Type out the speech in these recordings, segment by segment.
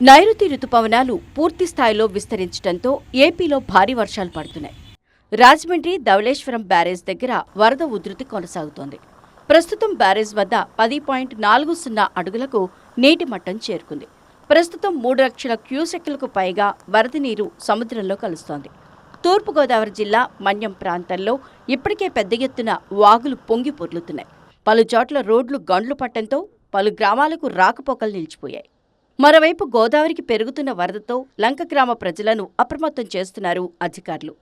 నైరుతి రుతుపవనాలు పూర్తి స్థాయిలో విస్తరించడంతో ఏపీలో భారీ వర్షాలు పడుతున్నాయి. రాజమండ్రి ధవళేశ్వరం బ్యారేజ్ దగ్గర వరద ఉధృతి కొనసాగుతోంది. ప్రస్తుతం బ్యారేజ్ వద్ద పది పాయింట్ నాలుగు సున్నా అడుగులకు నీటి మట్టం చేరుకుంది. ప్రస్తుతం మూడు లక్షల క్యూసెక్లకు పైగా వరద నీరు సముద్రంలో కలుస్తోంది. తూర్పుగోదావరి జిల్లా మన్యం ప్రాంతంలో ఇప్పటికే పెద్ద ఎత్తున వాగులు పొంగి పొర్లుతున్నాయి. పలు చోట్ల రోడ్లు గండ్లు పట్టడంతో పలు గ్రామాలకు రాకపోకలు నిలిచిపోయాయి. మరోవైపు గోదావరికి పెరుగుతున్న వరదతో లంక గ్రామ ప్రజలను అప్రమత్తం చేస్తున్నారు అధికారులు.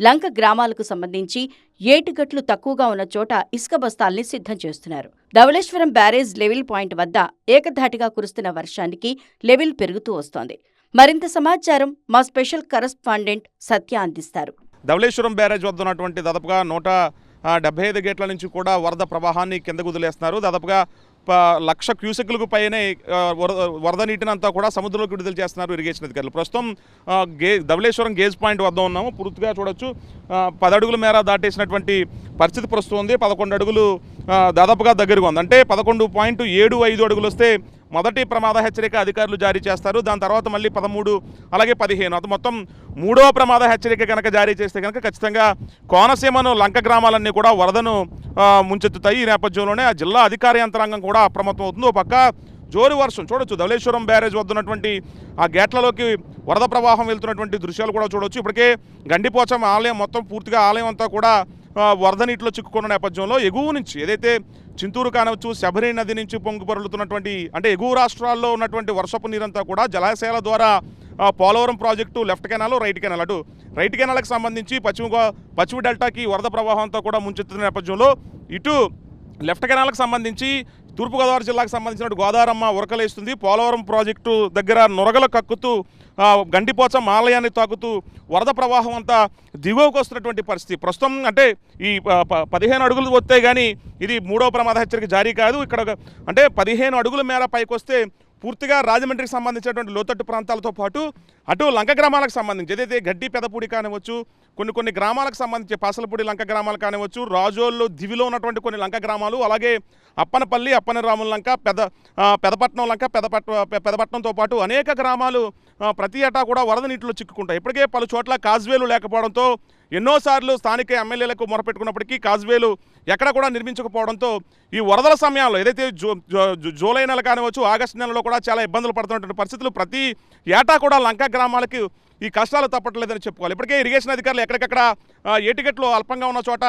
లంక గ్రామాలకు సంబంధించి ఏటుగట్లు తక్కువగా ఉన్న చోట ఇసుక బస్తాల్ని సిద్ధం చేస్తున్నారు. ధవళేశ్వరం బ్యారేజ్ లెవెల్ పాయింట్ వద్ద ఏకధాటిగా కురుస్తున్న వర్షానికి లెవెల్ పెరుగుతూ వస్తోంది. మరింత సమాచారం మా స్పెషల్ కరస్పాండెంట్ సత్య అందిస్తారు. ధవళేశ్వరం బ్యారేజ్ వద్ద ఉన్నటువంటి దాదాపుగా నూట డెబ్బై ఐదు గేట్ల నుంచి కూడా వరద ప్రవాహాన్ని కిందకు వదిలేస్తున్నారు. దాదాపుగా లక్ష క్యూసెక్లకు పైనే వరద వరద నీటిని అంతా కూడా సముద్రంలోకి విడుదల చేస్తున్నారు ఇరిగేషన్ అధికారులు. ప్రస్తుతం గే ధవళేశ్వరం గేజ్ పాయింట్ వద్ద ఉన్నాము. పూర్తిగా చూడొచ్చు. పదడుగుల మేర దాటేసినటువంటి పరిస్థితి ప్రస్తుతం ఉంది. పదకొండు అడుగులు దాదాపుగా దగ్గరగా ఉంది. అంటే పదకొండు పాయింట్ ఏడు ఐదు అడుగులు వస్తే మొదటి ప్రమాద హెచ్చరిక అధికారులు జారీ చేస్తారు. దాని తర్వాత మళ్ళీ పదమూడు అలాగే పదిహేను. అది మొత్తం మూడో ప్రమాద హెచ్చరిక కనుక జారీ చేస్తే కనుక ఖచ్చితంగా కోనసీమను లంక గ్రామాలన్నీ కూడా వరదను ముంచెత్తుతాయి. ఈ నేపథ్యంలోనే ఆ జిల్లా అధికార యంత్రాంగం కూడా అప్రమత్తం అవుతుంది ఓ పక్క జోరు వర్షం చూడొచ్చు. ధవలేశ్వరం బ్యారేజ్ వద్ద ఉన్నటువంటి ఆ గేట్లలోకి వరద ప్రవాహం వెళ్తున్నటువంటి దృశ్యాలు కూడా చూడొచ్చు. ఇప్పటికే గండిపోచం ఆలయం మొత్తం పూర్తిగా ఆలయం అంతా కూడా వరద నీటిలో చిక్కుకున్న నేపథ్యంలో ఎగువ నుంచి ఏదైతే చింతూరు కానవచ్చు శబరి నది నుంచి పొంగిపొరలుతున్నటువంటి అంటే ఎగువ రాష్ట్రాల్లో ఉన్నటువంటి వర్షపు నీరంతా కూడా జలాశయాల ద్వారా Polavaram project left canal right canal అటు రైట్ కెనాల్కి సంబంధించి పశ్చిమ పశ్చిమ డెల్టాకి వరద ప్రవాహంతో కూడా ముంచెత్తున్న నేపథ్యంలో ఇటు లెఫ్ట్ కెనాల్కి సంబంధించి తూర్పుగోదావరి జిల్లాకు సంబంధించినట్టు గోదావరమ్మ ఉరకలేస్తుంది. పోలవరం ప్రాజెక్టు దగ్గర నొరగలు కక్కుతూ ఆ, గండిపోచం ఆలయాన్ని తాకుతూ వరద ప్రవాహం అంతా దిగువకు వస్తున్నటువంటి పరిస్థితి. ప్రస్తుతం అంటే ఈ ప- ప- పదిహేను అడుగులు వస్తే కానీ ఇది మూడో ప్రమాద హెచ్చరిక జారీ కాదు. ఇక్కడ అంటే పదిహేను అడుగుల మేర పైకి వస్తే పూర్తిగా రాజమండ్రికి సంబంధించినటువంటి లోతట్టు ప్రాంతాలతో పాటు అటు లంక గ్రామాలకు సంబంధించి ఏదైతే గడ్డి పెదపూడి కానివచ్చు కొన్ని కొన్ని గ్రామాలకు సంబంధించి పాసలపూడి లంక గ్రామాలు కానివచ్చు రాజోళ్ళు దివిలో ఉన్నటువంటి కొన్ని లంక గ్రామాలు అలాగే అప్పనపల్లి అప్పనరాముల లంక పెద పెదపట్నం లంక పెదపట్ పెదపట్నంతో పాటు అనేక గ్రామాలు ప్రతి ఏటా కూడా వరద నీటిలో చిక్కుకుంటాయి. ఇప్పటికే పలు చోట్ల కాజ్వేలు లేకపోవడంతో ఎన్నోసార్లు స్థానిక ఎమ్మెల్యేలకు మొరపెట్టుకున్నప్పటికీ కాజ్వేలు ఎక్కడ కూడా నిర్మించకపోవడంతో ఈ వరదల సమయాల్లో ఏదైతే జూలై నెల కానివచ్చు ఆగస్టు నెలలో కూడా చాలా ఇబ్బందులు పడుతున్నటువంటి పరిస్థితులు ప్రతి ఏటా కూడా లంక గ్రామాలకి ఈ కష్టాలు తప్పట్లేదని చెప్పుకోవాలి. ఇప్పటికే ఇరిగేషన్ అధికారులు ఎక్కడికక్కడ ఏటికెట్లు అల్పంగా ఉన్న చోట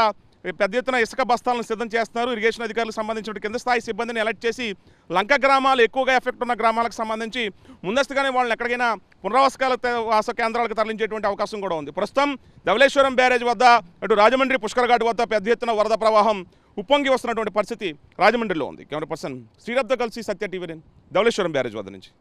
పెద్ద ఎత్తున ఇసుక బస్తాలను సిద్ధం చేస్తున్నారు. ఇరిగేషన్ అధికారులకు సంబంధించిన కింద స్థాయి సిబ్బందిని అలర్ట్ చేసి లంక గ్రామాలు ఎక్కువగా ఎఫెక్ట్ ఉన్న గ్రామాలకు సంబంధించి ముందస్తుగానే వాళ్ళని ఎక్కడికైనా పునరావాసకాల వాస కేంద్రాలకు తరలించేటువంటి అవకాశం కూడా ఉంది. ప్రస్తుతం ధవళేశ్వరం బ్యారేజ్ వద్ద అటు రాజమండ్రి పుష్కరఘాట్ వద్ద పెద్ద ఎత్తున వరద ప్రవాహం ఉప్పొంగి వస్తున్నటువంటి పరిస్థితి రాజమండ్రిలో ఉంది. కెమెరా పర్సన్ శ్రీరబ్తో కలిసి సత్య టీవీ ధవళేశ్వరం బ్యారేజ్ వద్ద నుంచి.